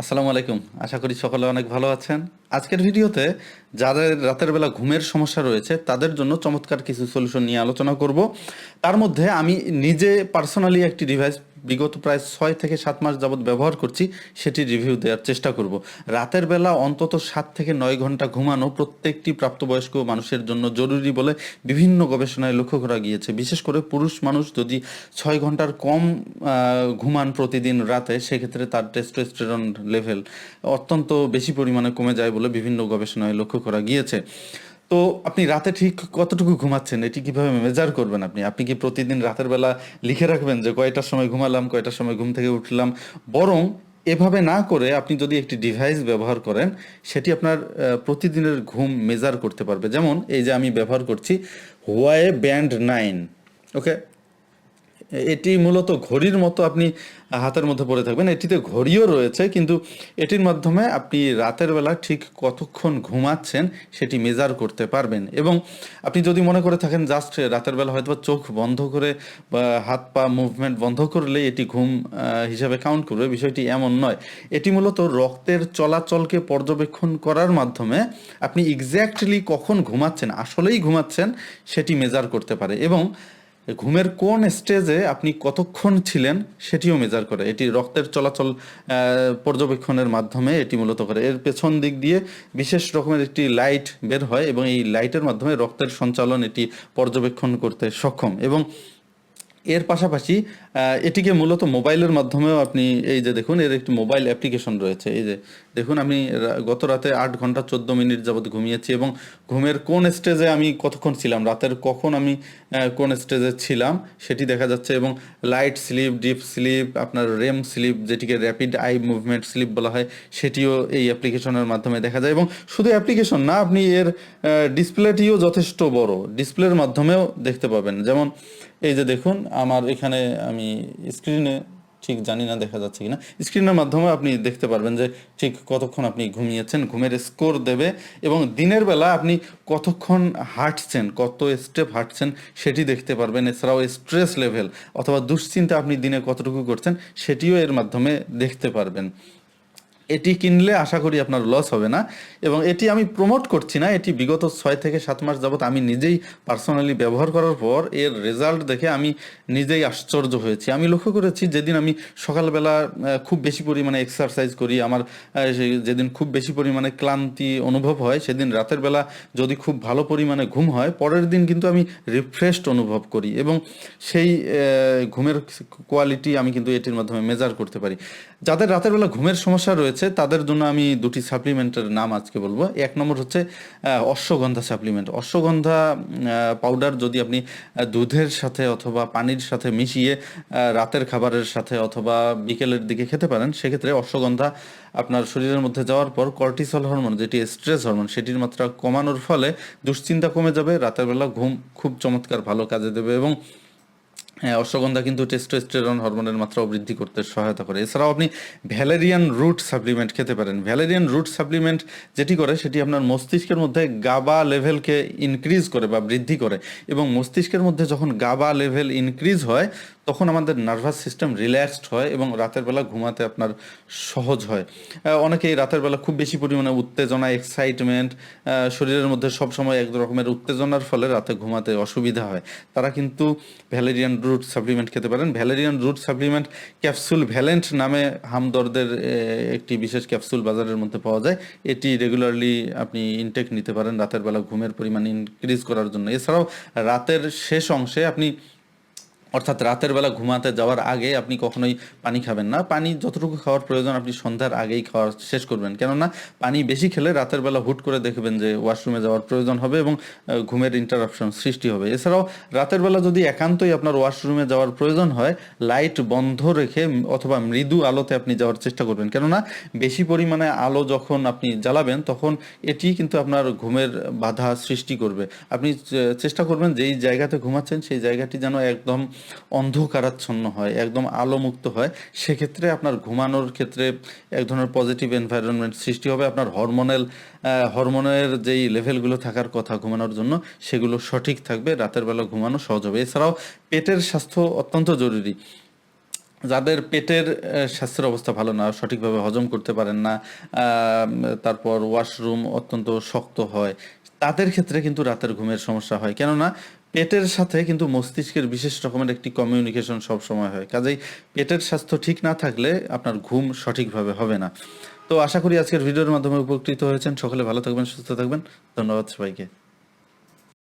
আসসালামু আলাইকুম। আশা করি সকলে অনেক ভালো আছেন। আজকের ভিডিওতে যাদের রাতের বেলা ঘুমের সমস্যা রয়েছে, তাদের জন্য চমৎকার কিছু সলিউশন নিয়ে আলোচনা করব। তার মধ্যে আমি নিজে পার্সোনালি একটি ডিভাইস বিগত প্রায় ছয় থেকে সাত মাস যাবত ব্যবহার করছি, সেটি রিভিউ দেওয়ার চেষ্টা করব। রাতের বেলা অন্তত সাত থেকে নয় ঘণ্টা ঘুমানো প্রত্যেকটি প্রাপ্তবয়স্ক মানুষের জন্য জরুরি বলে বিভিন্ন গবেষণায় লক্ষ্য করা গিয়েছে। বিশেষ করে পুরুষ মানুষ যদি ছয় ঘণ্টার কম ঘুমান প্রতিদিন রাতে, সেক্ষেত্রে তার টেস্টোস্টেরন লেভেল অত্যন্ত বেশি পরিমাণে কমে যায় বলে বিভিন্ন গবেষণায় লক্ষ্য করা গিয়েছে। তো আপনি রাতে ঠিক কতটুকু ঘুমাচ্ছেন? এটি কীভাবে মেজার করবেন আপনি? আপনি কি প্রতিদিন রাতের বেলা লিখে রাখবেন যে কয়টার সময় ঘুমালাম, কয়টার সময় ঘুম থেকে উঠলাম? বরং এভাবে না করে আপনি যদি একটি ডিভাইস ব্যবহার করেন, সেটি আপনার প্রতিদিনের ঘুম মেজার করতে পারবে। যেমন এই যে আমি ব্যবহার করছি হোয়াই ব্যান্ড নাইন, ওকে? এটি মূলত ঘড়ির মতো আপনি হাতের মধ্যে পড়ে থাকবেন। এটিতে ঘড়িও রয়েছে, কিন্তু এটির মাধ্যমে আপনি রাতের বেলা ঠিক কতক্ষণ ঘুমাচ্ছেন সেটি মেজার করতে পারবেন। এবং আপনি যদি মনে করে থাকেন জাস্ট রাতের বেলা হয়তো চোখ বন্ধ করে বা হাত পা মুভমেন্ট বন্ধ করলে এটি ঘুম হিসাবে কাউন্ট করবে, বিষয়টি এমন নয়। এটি মূলত রক্তের চলাচলকে পর্যবেক্ষণ করার মাধ্যমে আপনি এক্স্যাক্টলি কখন ঘুমাচ্ছেন, আসলেই ঘুমাচ্ছেন সেটি মেজার করতে পারে। এবং ঘুমের কোন স্টেজে আপনি কতক্ষণ ছিলেন সেটিও মেজার করে। এটি রক্তের চলাচল পর্যবেক্ষণের মাধ্যমে এটি মূলত করে। এর পেছন দিক দিয়ে বিশেষ রকমের একটি লাইট বের হয় এবং এই লাইটের মাধ্যমে রক্তের সঞ্চালন এটি পর্যবেক্ষণ করতে সক্ষম। এবং এর পাশাপাশি এটিকে মূলত মোবাইলের মাধ্যমেও আপনি এই যে দেখুন, এর একটি মোবাইল অ্যাপ্লিকেশন রয়েছে। এই যে দেখুন, আমি গত রাতে আট ঘণ্টা চোদ্দ মিনিট যাবত ঘুমিয়েছি এবং ঘুমের কোন স্টেজে আমি কতক্ষণ ছিলাম? রাতের কখন আমি কোন স্টেজে ছিলাম সেটি দেখা যাচ্ছে এবং লাইট স্লিপ ডিপ স্লিপ আপনার রেম স্লিপ যেটিকে র্যাপিড আই মুভমেন্ট স্লিপ বলা হয়, সেটিও এই অ্যাপ্লিকেশনের মাধ্যমে দেখা যায়। এবং শুধু অ্যাপ্লিকেশন না, আপনি এর ডিসপ্লেটিও যথেষ্ট বড়। ডিসপ্লের মাধ্যমেও দেখতে পাবেন। যেমন এই যে দেখুন, আমার এখানে আমি স্ক্রিনে ঠিক জানি না দেখা যাচ্ছে কিনা। স্ক্রিনের মাধ্যমে আপনি দেখতে পারবেন যে ঠিক কতক্ষণ আপনি ঘুমিয়েছেন, ঘুমের স্কোর দেবে এবং দিনের বেলা আপনি কতক্ষণ হাঁটছেন, কত স্টেপ হাঁটছেন সেটি দেখতে পারবেন। এছাড়াও স্ট্রেস লেভেল অথবা দুশ্চিন্তা আপনি দিনে কতটুকু করছেন সেটিও এর মাধ্যমে দেখতে পারবেন। এটি কিনলে আশা করি আপনার লস হবে না। এবং এটি আমি প্রমোট করছি না, এটি বিগত ছয় থেকে সাত মাস যাবত আমি নিজেই পার্সোনালি ব্যবহার করার পর এর রেজাল্ট দেখে আমি নিজেই আশ্চর্য হয়েছি। আমি লক্ষ্য করেছি যেদিন আমি সকালবেলা খুব বেশি পরিমাণে এক্সারসাইজ করি, আমার যেদিন খুব বেশি পরিমাণে ক্লান্তি অনুভব হয়, সেদিন রাতের বেলা যদি খুব ভালো পরিমাণে ঘুম হয়, পরের দিন কিন্তু আমি রিফ্রেশড অনুভব করি এবং সেই ঘুমের কোয়ালিটি আমি কিন্তু এটির মাধ্যমে মেজার করতে পারি। যাদের রাতের বেলা ঘুমের সমস্যা রয়েছে তাদের জন্য আমি দুটি সাপ্লিমেন্টের নাম আজকে বলব। এক নম্বর হচ্ছে অশ্বগন্ধা সাপ্লিমেন্ট অশ্বগন্ধা পাউডার যদি আপনি দুধের সাথে অথবা পানির সাথে মিশিয়ে রাতের খাবারের সাথে অথবা বিকেলের দিকে খেতে পারেন, সেক্ষেত্রে অশ্বগন্ধা আপনার শরীরের মধ্যে যাওয়ার পর কর্টিসল হরমোন যেটি স্ট্রেস হরমোন সেটির মাত্রা কমানোর ফলে দুশ্চিন্তা কমে যাবে, রাতের বেলা ঘুম খুব চমৎকার ভালো কাজে দেবে এবং হ্যাঁ অশ্বগন্ধা কিন্তু টেস্টোস্টেরন হরমোনের মাত্রাও বৃদ্ধি করতে সহায়তা করে। এছাড়াও আপনি ভ্যালেরিয়ান রুট সাপ্লিমেন্ট খেতে পারেন। ভ্যালেরিয়ান রুট সাপ্লিমেন্ট যেটি করে, সেটি আপনার মস্তিষ্কের মধ্যে গাবা লেভেলকে ইনক্রিজ করে বা বৃদ্ধি করে এবং মস্তিষ্কের মধ্যে যখন গাবা লেভেল ইনক্রিজ হয় তখন আমাদের নার্ভাস সিস্টেম রিল্যাক্সড হয় এবং রাতের বেলা ঘুমাতে আপনার সহজ হয়। অনেকেই রাতের বেলা খুব বেশি পরিমাণে উত্তেজনা এক্সাইটমেন্ট শরীরের মধ্যে সবসময় এক রকমের উত্তেজনার ফলে রাতে ঘুমাতে অসুবিধা হয়। তারা কিন্তু ভ্যালেরিয়ান রুট সাপ্লিমেন্ট খেতে পারেন। Valerian root supplement capsule Valent নামে হামদর্দের একটি বিশেষ ক্যাপসুল বাজারের মধ্যে পাওয়া যায়। এটি রেগুলারলি আপনি ইনটেক নিতে পারেন রাতের বেলা ঘুমের পরিমাণ ইনক্রিজ করার জন্য। এছাড়াও রাতের শেষ অংশে আপনি অর্থাৎ রাতের বেলা ঘুমাতে যাওয়ার আগে আপনি কখনোই পানি খাবেন না। পানি যতটুকু খাওয়ার প্রয়োজন আপনি সন্ধ্যার আগেই খাওয়া শেষ করবেন। কেননা পানি বেশি খেলে রাতের বেলা হুট করে দেখবেন যে ওয়াশরুমে যাওয়ার প্রয়োজন হবে এবং ঘুমের ইন্টারাপশন সৃষ্টি হবে। এছাড়াও রাতের বেলা যদি একান্তই আপনার ওয়াশরুমে যাওয়ার প্রয়োজন হয় লাইট বন্ধ রেখে অথবা মৃদু আলোতে আপনি যাওয়ার চেষ্টা করবেন। কেননা বেশি পরিমাণে আলো যখন আপনি জ্বালাবেন, তখন এটি কিন্তু আপনার ঘুমের বাধা সৃষ্টি করবে। আপনি চেষ্টা করবেন যেই জায়গাতে ঘুমাচ্ছেন, সেই জায়গাটি যেন একদম অন্ধকারাচ্ছন্ন হয়, একদম আলোমুক্ত হয়, সেক্ষেত্রে আপনার ঘুমানোর ক্ষেত্রে এক ধরনের পজিটিভ এনভায়রনমেন্ট সৃষ্টি হবে। আপনার হরমোনাল হরমোনের যেই লেভেলগুলো থাকার কথা ঘুমানোর জন্য, সেগুলো সঠিক থাকবে, রাতের বেলা ঘুমানো সহজ হবে। এছাড়াও পেটের স্বাস্থ্য অত্যন্ত জরুরি। যাদের পেটের স্বাস্থ্যের অবস্থা ভালো না, সঠিকভাবে হজম করতে পারেন না তারপর ওয়াশরুম অত্যন্ত শক্ত হয়, তাদের ক্ষেত্রে কিন্তু রাতের ঘুমের সমস্যা হয়। কেননা পেটের সাথে কিন্তু মস্তিষ্কের বিশেষ রকমের একটি কমিউনিকেশন সব সময় হয়। কাজেই পেটের স্বাস্থ্য ঠিক না থাকলে আপনার ঘুম সঠিকভাবে হবে না। তো আশা করি আজকের ভিডিওর মাধ্যমে উপকৃত হয়েছেন। সকলে ভালো থাকবেন, সুস্থ থাকবেন। ধন্যবাদ সবাইকে।